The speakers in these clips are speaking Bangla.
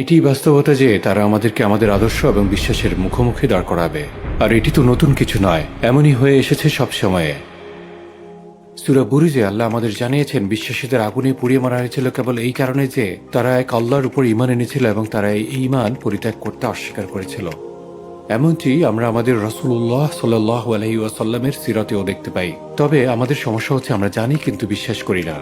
এটি বাস্তবতা যে তারা আমাদেরকে আমাদের আদর্শ এবং বিশ্বাসের মুখোমুখি দাঁড় করাবে। আর এটি তো নতুন কিছু নয়, এমনই হয়ে এসেছে সব সময়ে সুরা বুরুজে আল্লাহ আমাদের জানিয়েছেন, বিশ্বাসীদের আগুনে পুড়িয়ে মারা হয়েছিল কেবল এই কারণে যে তারা এক আল্লাহর উপর ইমান এনেছিল এবং তারা এই ইমান পরিত্যাগ করতে অস্বীকার করেছিল। এমনটি আমরা আমাদের রসুল্লাহ সাল্লাহ আলহি ওয়াসাল্লামের সিরাতেও দেখতে পাই। তবে আমাদের সমস্যা হচ্ছে আমরা জানি কিন্তু বিশ্বাস করি না।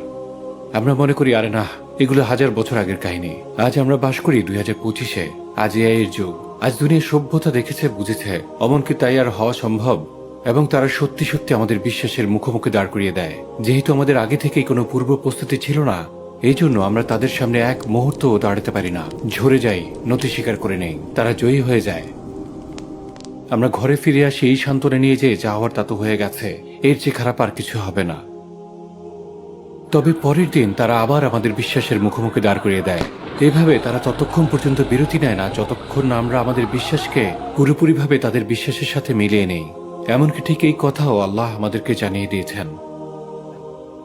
আমরা মনে করি, আরে না, এগুলো হাজার বছর আগের কাহিনী। আজ আমরা বাস করি দুই হাজার পঁচিশে, আজ এআই এর যুগ। আজ দুনিয়া সভ্যতা দেখেছে, বুঝেছে, অমনকি তাই আর হওয়া সম্ভব, এবং তারা সত্যি সত্যি আমাদের বিশ্বাসের মুখোমুখি দাঁড় করিয়ে দেয়। যেহেতু আমাদের আগে থেকেই কোনো পূর্ব প্রস্তুতি ছিল না, এই জন্য আমরা তাদের সামনে এক মুহূর্ত দাঁড়াতে পারি না। ঝরে যাই নতি স্বীকার করে নেই, তারা জয়ী হয়ে যায়। আমরা ঘরে ফিরে আসি, এই সান্ত্বনা নিয়ে যে যা হওয়ার তা তো হয়ে গেছে, এর চেয়ে খারাপ আর কিছু হবে না। তবে পরের দিন তারা আবার আমাদের বিশ্বাসের মুখোমুখি দাঁড় করিয়ে দেয়। এভাবে তারা ততক্ষণ পর্যন্ত বিরতি নেয় না, যতক্ষণ না আমরা আমাদের বিশ্বাসকে পুরোপুরিভাবে তাদের বিশ্বাসের সাথে মিলিয়ে নেই। এমনকি ঠিক এই কথাও আল্লাহ আমাদেরকে জানিয়ে দিয়েছেন।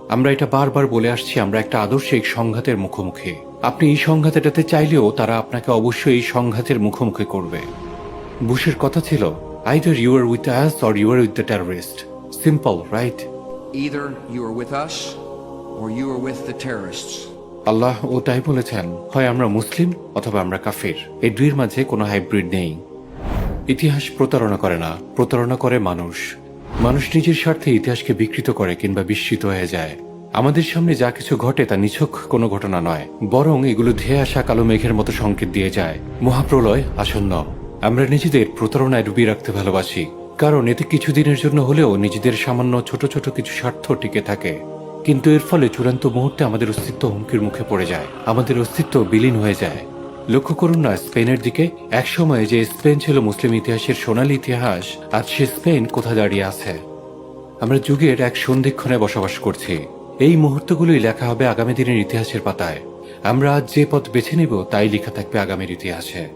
আমরা এটা বারবার বলে আসছি, আমরা একটা আদর্শিক সংঘাতের মুখোমুখি। আপনি এই সংঘাত এটাতে চাইলেও তারা আপনাকে অবশ্যই এই সংঘাতের মুখোমুখি করবে। বুশের কথা ছিল either you are with us or you are with the terrorist simple right Either you are with us আল্লাহ ও তাই বলেছেন, হয় আমরা মুসলিম অথবা আমরা কাফির। এই দুইয়ের মাঝে কোনো হাইব্রিড নেই। ইতিহাস প্রতারণা করে না, প্রতারণা করে মানুষ। মানুষ নিজের স্বার্থে ইতিহাসকে বিকৃত করে কিংবা বিস্মিত হয়ে যায়। আমাদের সামনে যা কিছু ঘটে তা নিছক কোনো ঘটনা নয়, বরং এগুলো ধেয়ে আসা কালো মেঘের মতো সংকেত দিয়ে যায়। মহাপ্রলয় আসন্ন। আমরা নিজেদের প্রতারণায় ডুবিয়ে রাখতে ভালোবাসি, কারণ এতে কিছুদিনের জন্য হলেও নিজেদের সামান্য ছোট ছোট কিছু স্বার্থ টিকে থাকে। কিন্তু এর ফলে চূড়ান্ত মুহূর্তে আমাদের অস্তিত্ব হুমকির মুখে পড়ে যায়। আমাদের অস্তিত্ব বিলীন হয়ে যায়। লক্ষ্য করুন না, স্পেনের দিকে এক সময় যে স্পেন ছিল মুসলিম ইতিহাসের সোনালী ইতিহাস, আজ সে স্পেন কোথায় দাঁড়িয়ে আছে? আমরা যুগের এক সন্ধিক্ষণে বসবাস করছি। এই মুহূর্তগুলোই লেখা হবে আগামী দিনের ইতিহাসের পাতায়। আমরা আজ যে পথ বেছে নেব, তাই লেখা থাকবে আগামীর ইতিহাসে।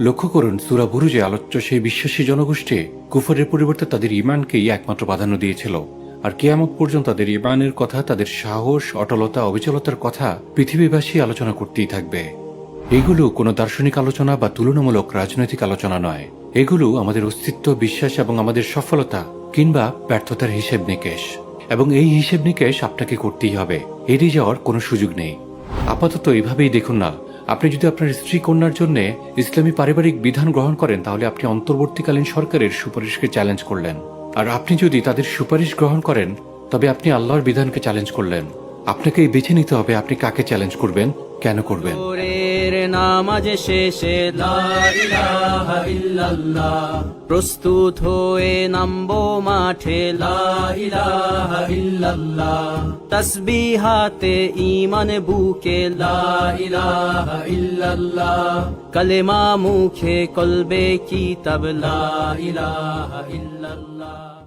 লক্ষ্য করুন, সুরা বুরুজে আলোচ্য সেই বিশ্বাসী জনগোষ্ঠী কুফরের পরিবর্তে তাদের ইমানকেই একমাত্র প্রাধান্য দিয়েছিল। আর কেয়ামত পর্যন্ত তাদের ইমানের কথা, তাদের সাহস, অটলতা, অবিচলতার কথা পৃথিবীবাসী আলোচনা করতেই থাকবে। এগুলো কোনো দার্শনিক আলোচনা বা তুলনামূলক রাজনৈতিক আলোচনা নয়। এগুলো আমাদের অস্তিত্ব, বিশ্বাস এবং আমাদের সফলতা কিংবা ব্যর্থতার হিসেব নিকেশ। এবং এই হিসেব নিকেশ আপনাকে করতেই হবে। এড়িয়ে যাওয়ার কোনো সুযোগ নেই। আপাতত এভাবেই দেখুন না। আপনি যদি আপনার স্ত্রী কন্যার জন্য ইসলামী পারিবারিক বিধান গ্রহণ করেন, তাহলে আপনি অন্তর্বর্তীকালীন সরকারের সুপারিশকে চ্যালেঞ্জ করলেন। আর আপনি যদি তাদের সুপারিশ গ্রহণ করেন, তবে আপনি আল্লাহর বিধানকে চ্যালেঞ্জ করলেন। আপনাকেই বেছে নিতে হবে আপনি কাকে চ্যালেঞ্জ করবেন, কেন করবেন। নামাজ শেষে প্রস্তুত হয়ে নামবো মাঠে ইলাহা ইল্লাল্লাহ। তসবিহাতে বুকে কলেমা মুখে, কলবে কিতাব, লা ইলাহা ইল্লাল্লাহ।